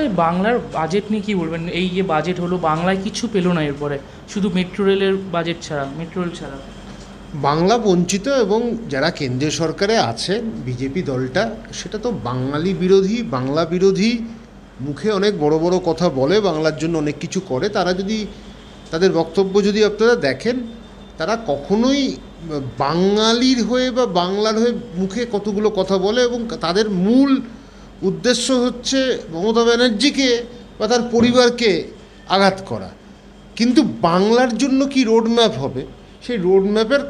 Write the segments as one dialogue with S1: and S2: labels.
S1: এই বাংলার বাজেট নিয়ে কী বলবেন? এই যে বাজেট হলো, বাংলায় কিছু পেল না এরপরে। শুধু মেট্রো রেলের বাজেট ছাড়া মেট্রো রেল ছাড়া।
S2: বাংলা বঞ্চিত এবং যারা কেন্দ্রীয় সরকারে আছে, বিজেপি দলটা, সেটা তো বাঙালি বিরোধী, বাংলা বিরোধী, মুখে অনেক বড় বড় কথা বলে, বাংলার জন্য অনেক কিছু করে। তারা যদি, তাদের বক্তব্য যদি আপনারা দেখেন, তারা কখনোই বাঙালির হয়ে বা বাংলার হয়ে মুখে কতগুলো কথা বলে এবং তাদের মূল উদ্দেশ্য হচ্ছে মমতা ব্যানার্জিকে বা তার পরিবারকে আঘাত করা। কিন্তু বাংলার জন্য কি রোডম্যাপ হবে? সেই রোডম্যাপের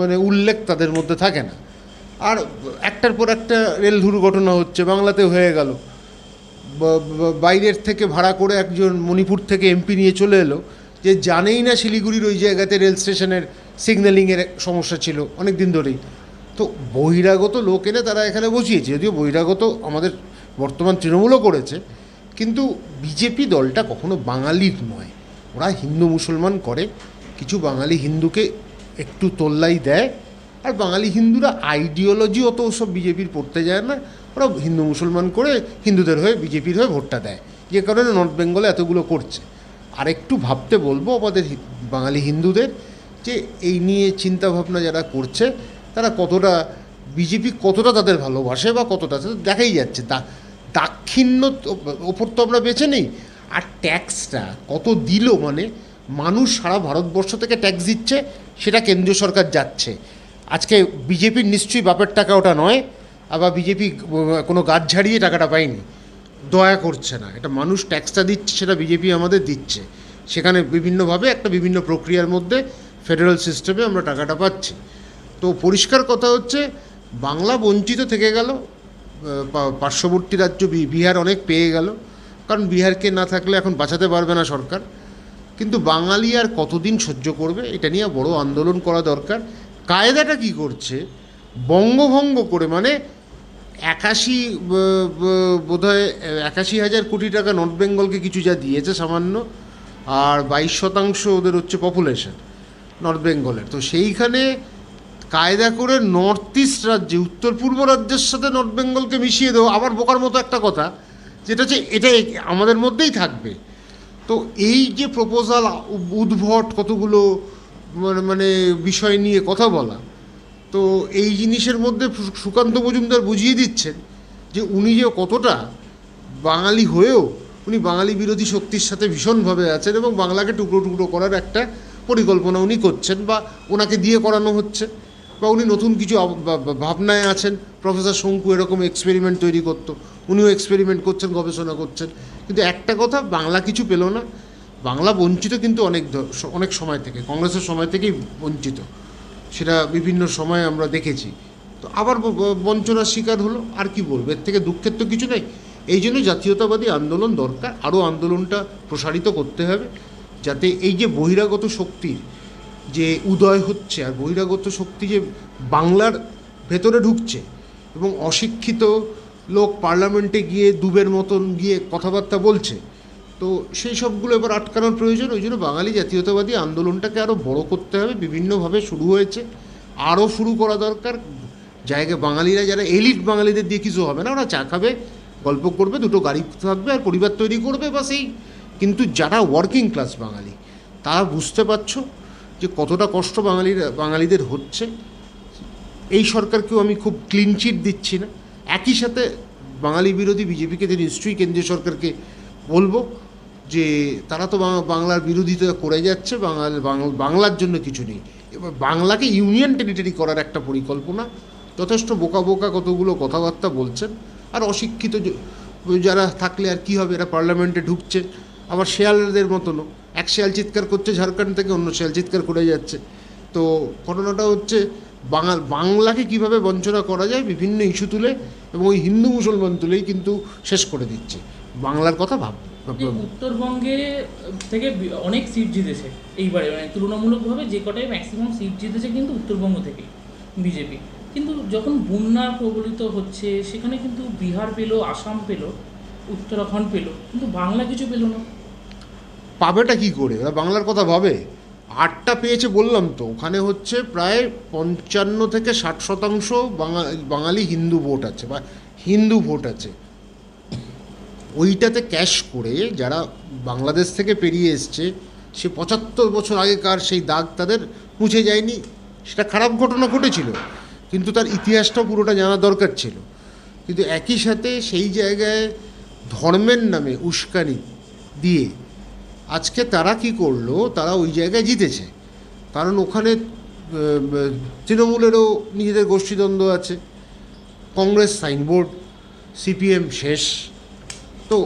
S2: মানে উল্লেখ তাদের মধ্যে থাকে না। আর একটার পর একটা রেল দুর্ঘটনা হচ্ছে, বাংলাতে হয়ে গেল। বাইরের থেকে ভাড়া করে একজন মণিপুর থেকে এমপি নিয়ে চলে এলো, যে জানেই না শিলিগুড়ির ওই জায়গাতে রেল স্টেশনের সিগন্যালিংয়ের সমস্যা ছিল অনেক দিন ধরেই। তো বহিরাগত লোক এনে তারা এখানে বসিয়েছে, যদিও বহিরাগত আমাদের বর্তমান তৃণমূলও করেছে, কিন্তু বিজেপি দলটা কখনো বাঙালির নয়। ওরা হিন্দু মুসলমান করে, কিছু বাঙালি হিন্দুকে একটু তোল্লাই দেয়, আর বাঙালি হিন্দুরা আইডিওলজি অত সব বিজেপির পড়তে যায় না। ওরা হিন্দু মুসলমান করে হিন্দুদের হয়ে বিজেপির হয়ে ভোটটা দেয়। যে কারণে নর্থ বেঙ্গলে এতগুলো করছে। আর একটু ভাবতে বলব আমাদের বাঙালি হিন্দুদের, যে এই নিয়ে চিন্তা ভাবনা যারা করছে, তারা কতটা, বিজেপি কতটা তাদের ভালোবাসে বা কতটা দেখাই যাচ্ছে দা দাক্ষিণ্য ওপর তো আমরা বেছে নেই। আর ট্যাক্সটা কত দিল মানে মানুষ সারা ভারতবর্ষ থেকে ট্যাক্স দিচ্ছে, সেটা কেন্দ্রীয় সরকার যাচ্ছে। আজকে বিজেপির নিশ্চয়ই বাপের টাকা ওটা নয়, আবার বিজেপি কোনো গাছ ঝাড়িয়ে টাকাটা পায়নি। দয়া করছে না, এটা মানুষ ট্যাক্সটা দিচ্ছে, সেটা বিজেপি আমাদের দিচ্ছে। সেখানে বিভিন্নভাবে একটা বিভিন্ন প্রক্রিয়ার মধ্যে ফেডারেল সিস্টেমে আমরা টাকাটা পাচ্ছি। তো পরিষ্কার কথা হচ্ছে, বাংলা বঞ্চিত থেকে গেল পার্শ্ববর্তী রাজ্য বিহার অনেক পেয়ে গেল। কারণ বিহারকে না থাকলে এখন বাঁচাতে পারবে না সরকার। কিন্তু বাঙালি আর কতদিন সহ্য করবে, এটা নিয়ে বড় আন্দোলন করা দরকার। কায়দাটা কি করছে? বঙ্গভঙ্গ করে মানে একাশি বোধ হয় একাশি হাজার কোটি টাকা নর্থ বেঙ্গলকে কিছু যা দিয়েছে সামান্য, আর বাইশ শতাংশ ওদের হচ্ছে পপুলেশন নর্থ বেঙ্গলের। তো সেইখানে কায়দা করে নর্থ ইস্ট রাজ্যে, উত্তর পূর্ব রাজ্যের সাথে নর্থ বেঙ্গলকে মিশিয়ে দেবো, আবার বোকার মতো একটা কথা, যেটা হচ্ছে এটা আমাদের মধ্যেই থাকবে। তো এই যে প্রপোজাল উদ্ভট, কতগুলো মানে- মানে বিষয় নিয়ে কথা বলা, তো এই জিনিসের মধ্যে সুকান্ত মজুমদার বুঝিয়ে দিচ্ছেন যে উনি যে কতটা বাঙালি হয়েও, উনি বাঙালি বিরোধী শক্তির সাথে ভীষণভাবে আছেন এবং বাংলাকে টুকরো টুকরো করার একটা পরিকল্পনা উনি করছেন বা ওনাকে দিয়ে করানো হচ্ছে। বা উনি নতুন কিছু ভাবনায় আছেন, প্রফেসর শঙ্কু এরকম এক্সপেরিমেন্ট তৈরি করতো, উনিও এক্সপেরিমেন্ট করছেন, গবেষণা করছেন। কিন্তু একটা কথা, বাংলা কিছু পেল না। বাংলা বঞ্চিত কিন্তু অনেক অনেক সময় থেকে, কংগ্রেসের সময় থেকেই বঞ্চিত। সেটা বিভিন্ন সময়ে আমরা দেখেছি। তো আবার বঞ্চনার শিকার হলো, আর কি বলব? এর থেকে দুঃখের তো কিছু নেই। এই জন্য জাতীয়তাবাদী আন্দোলন দরকার। আরও আন্দোলনটা প্রসারিত করতে হবে, যাতে এই যে বহিরাগত শক্তির যে উদয় হচ্ছে আর বহিরাগত শক্তি যে বাংলার ভেতরে ঢুকছে এবং অশিক্ষিত লোক পার্লামেন্টে গিয়ে দুবের মতন গিয়ে কথাবার্তা বলছে, তো সেই সবগুলো এবার আটকানোর প্রয়োজন। ওই জন্য বাঙালি জাতীয়তাবাদী আন্দোলনটাকে আরও বড় করতে হবে। বিভিন্নভাবে শুরু হয়েছে। আরও শুরু করা দরকার। জায়গায় বাঙালিরা যারা এলিট বাঙালিদের দিয়ে কিছু হবে না, ওরা চা খাবে, গল্প করবে, দুটো গাড়ি থাকবে আর পরিবার তৈরি করবে বা সেই কিন্তু যারা ওয়ার্কিং ক্লাস বাঙালি, তারা বুঝতে পারছ যে কতটা কষ্ট বাঙালির, বাঙালিদের হচ্ছে, এই সরকারকেও আমি খুব ক্লিন চিট দিচ্ছি না। একই সাথে বাঙালি বিরোধী বিজেপিকে যে নিশ্চয়ই কেন্দ্রীয় সরকারকে বলব যে তারা তো বাংলার বিরোধিতা করে যাচ্ছে, বাঙাল বাংলার জন্য কিছু নেই। এবার বাংলাকে ইউনিয়ন টেরিটরি করার একটা পরিকল্পনা, যথেষ্ট বোকা বোকা কতগুলো কথাবার্তা বলছেন, আর অশিক্ষিত যারা থাকলে আর কি হবে, এরা পার্লামেন্টে ঢুকছে, আবার শেয়ালদের মতনও। এক শেয়াল চিৎকার করছে, ঝাড়খণ্ড থেকে অন্য শেয়াল চিৎকার করে যাচ্ছে। তো ঘটনাটা হচ্ছে, বাঙাল, বাংলাকে কীভাবে বঞ্চনা করা যায় বিভিন্ন ইস্যু তুলে এবং ওই হিন্দু মুসলমান তুলেই কিন্তু শেষ করে দিচ্ছে। বাংলার কথা ভাব
S1: উত্তরবঙ্গে থেকে অনেক সিট জিতেছে এইবারে মানে তুলনামূলকভাবে যে কটাই ম্যাক্সিমাম সিট জিতেছে কিন্তু উত্তরবঙ্গ থেকে বিজেপি কিন্তু যখন বন্যা প্রবলিত হচ্ছে, সেখানে কিন্তু বিহার পেল, আসাম পেল, উত্তরাখণ্ড পেল, কিন্তু বাংলা কিছু পেল না।
S2: পাবেটা কি করে? ওরা বাংলার কথা ভাবে। আটটা পেয়েছে বললাম তো। ওখানে হচ্ছে প্রায় পঞ্চান্ন থেকে ষাট শতাংশ বাঙালি হিন্দু ভোট আছে বা হিন্দু ভোট আছে। ওইটাতে ক্যাশ করে যারা বাংলাদেশ থেকে পেরিয়ে এসছে, সে পঁচাত্তর বছর আগেকার সেই দাগ তাদের মুছে যায়নি। সেটা খারাপ ঘটনা ঘটেছিল। কিন্তু তার ইতিহাসটাও পুরোটা জানা দরকার ছিল। কিন্তু একই সাথে সেই জায়গায় ধর্মের নামে উস্কানি দিয়ে আজকে তারা কি করল, তারা ওই জায়গায় জিতেছে। কারণ ওখানে তৃণমূলেরও নিজেদের গোষ্ঠীদ্বন্দ্ব আছে। কংগ্রেস, সাইনবোর্ড, সিপিএম শেষ। তো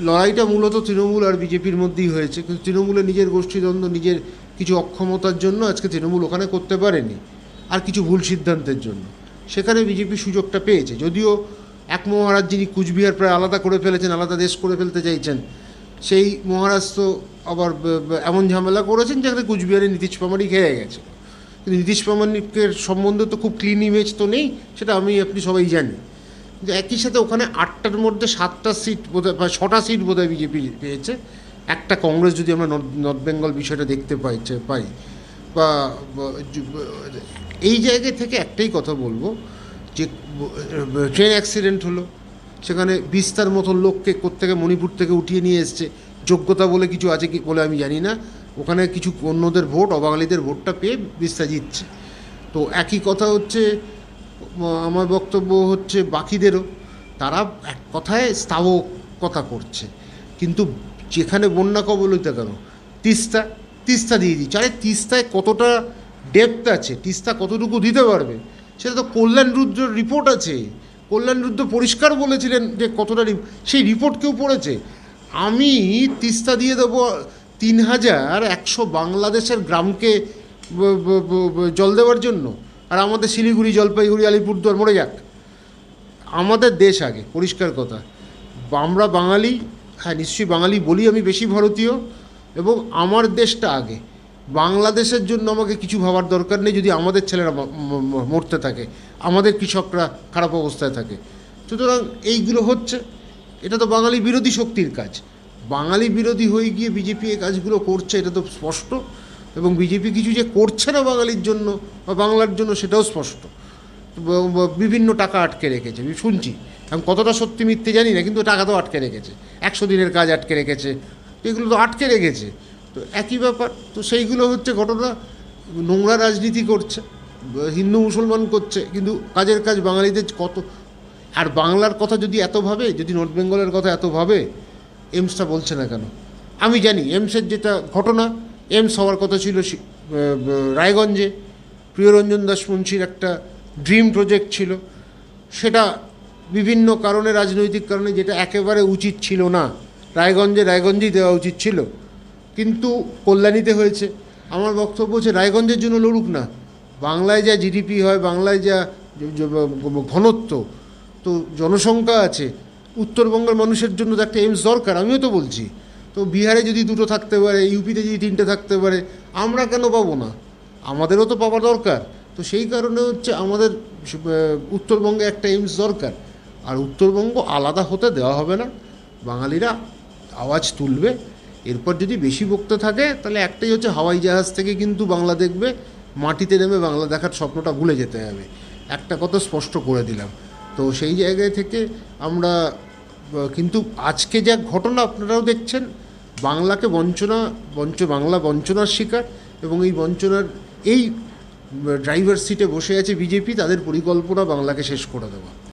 S2: লড়াইটা মূলত তৃণমূল আর বিজেপির মধ্যেই হয়েছে। কিন্তু তৃণমূলের নিজের গোষ্ঠীদ্বন্দ্ব, নিজের কিছু অক্ষমতার জন্য আজকে তৃণমূল ওখানে করতে পারেনি। আর কিছু ভুল সিদ্ধান্তের জন্য। সেখানে বিজেপি সুযোগটা পেয়েছে। যদিও এক মহারাজ যিনি কুচবিহার প্রায় আলাদা করে ফেলেছেন, আলাদা দেশ করে ফেলতে চাইছেন সেই মহারাজ তো আবার এমন ঝামেলা করেছেন যেখানে কুচবিহারে নীতিশ পামারি খেয়ে গেছে। কিন্তু নীতিশ প্রামাণিকের সম্বন্ধে তো খুব ক্লিন ইমেজ তো নেই, সেটা আমি, আপনি সবাই জানি যে একই সাথে ওখানে আটটার মধ্যে সাতটা সিট বোধহয়, বা ছটা সিট বোধহয় বিজেপি পেয়েছে। একটা কংগ্রেস যদি আমরা নর্থ বেঙ্গল বিষয়টা দেখতে পাই পাই, বা এই জায়গা থেকে একটাই কথা বলব, যে ট্রেন অ্যাক্সিডেন্ট হলো। সেখানে বিস্তার মতন লোককে কোত্থেকে মণিপুর থেকে উঠিয়ে নিয়ে এসছে। যোগ্যতা বলে কিছু আছে কি বলে আমি জানি না। ওখানে কিছু অন্যদের ভোট, অবাঙালিদের ভোটটা পেয়ে বিস্তার জিতছে। তো একই কথা হচ্ছে আমার বক্তব্য হচ্ছে বাকিদেরও। তারা এক কথায় স্থাবকতা করছে। কিন্তু যেখানে বন্যা কবলিত কেন? তিস্তা তিস্তা দিয়ে দিচ্ছে। আরে তিস্তায় কতটা ডেপথ আছে? তিস্তা কতটুকু দিতে পারবে? সেটা তো কল্যাণ রুদ্রের রিপোর্ট আছে। কল্যাণ রুদ্র পরিষ্কার বলেছিলেন যে কতটা সেই রিপোর্ট কেউ পড়েছে? আমি তিস্তা দিয়ে দেবো তিন হাজার একশো বাংলাদেশের গ্রামকে জল দেওয়ার জন্য। আর আমাদের শিলিগুড়ি, জলপাইগুড়ি, আলিপুরদুয়ার, মরে যাক। আমাদের দেশ আগে, পরিষ্কার কথা। আমরা বাঙালি হ্যাঁ নিশ্চয়ই বাঙালি বলি আমি বেশি ভারতীয়, এবং আমার দেশটা আগে। বাংলাদেশের জন্য আমাকে কিছু ভাবার দরকার নেই যদি আমাদের ছেলেরা মরতে থাকে, আমাদের কৃষকরা খারাপ অবস্থায় থাকে। সুতরাং এইগুলো হচ্ছে, এটা তো বাঙালি বিরোধী শক্তির কাজ। বাঙালি বিরোধী হয়ে গিয়ে বিজেপি এই কাজগুলো করছে, এটা তো স্পষ্ট। এবং বিজেপি কিছু যে করছে না বাঙালির জন্য বা বাংলার জন্য সেটাও স্পষ্ট। বিভিন্ন টাকা আটকে রেখেছে, আমি শুনছি। আমি কতটা সত্যি মিথ্যে জানি না, কিন্তু টাকা তো আটকে রেখেছে। একশো দিনের কাজ আটকে রেখেছে। এগুলো তো আটকে রেখেছে। তো একই ব্যাপার। তো সেইগুলো হচ্ছে ঘটনা। নোংরা রাজনীতি করছে, হিন্দু মুসলমান করছে, কিন্তু কাজের কাজ বাঙালিদের কত? আর বাংলার কথা যদি এত ভাবে, যদি নর্থ বেঙ্গলের কথা এত ভাবে এমসটা বলছে না কেন? আমি জানি এমসের যেটা ঘটনা এমস হওয়ার কথা ছিল রায়গঞ্জে। প্রিয়রঞ্জন দাস মুন্সির একটা ড্রিম প্রজেক্ট ছিল। সেটা বিভিন্ন কারণে, রাজনৈতিক কারণে যেটা একেবারে উচিত ছিল না, রায়গঞ্জে রায়গঞ্জেই দেওয়া উচিত ছিল। কিন্তু কল্যাণীতে হয়েছে। আমার বক্তব্য হচ্ছে, রায়গঞ্জের জন্য লড়ুক না। বাংলায় যা জিডিপি হয়, বাংলায় যা ঘনত্ব, তো জনসংখ্যা আছে। উত্তরবঙ্গের মানুষের জন্য তো একটা এইমস দরকার, আমিও তো বলছি। তো বিহারে যদি দুটো থাকতে পারে, ইউপিতে যদি তিনটে থাকতে পারে, আমরা কেন পাবো না? আমাদেরও তো পাওয়া দরকার। তো সেই কারণে হচ্ছে আমাদের উত্তরবঙ্গে একটা এইমস দরকার। আর উত্তরবঙ্গ আলাদা হতে দেওয়া হবে না। বাঙালিরা আওয়াজ তুলবে। এরপর যদি বেশি বকতে থাকে, তাহলে একটাই হচ্ছে হাওয়াই জাহাজ থেকে কিন্তু বাংলা দেখবে, মাটিতে নেমে বাংলা দেখার স্বপ্নটা ভুলে যেতে হবে। একটা কথা স্পষ্ট করে দিলাম। তো সেই জায়গায় থেকে আমরা কিন্তু আজকে যা ঘটনা আপনারাও দেখছেন, বাংলাকে বঞ্চনা, বঞ্চ, বাংলা বঞ্চনার শিকার এবং এই বঞ্চনার, এই ড্রাইভার সিটে বসে আছে বিজেপি, তাদের পরিকল্পনা বাংলাকে শেষ করে দেওয়া।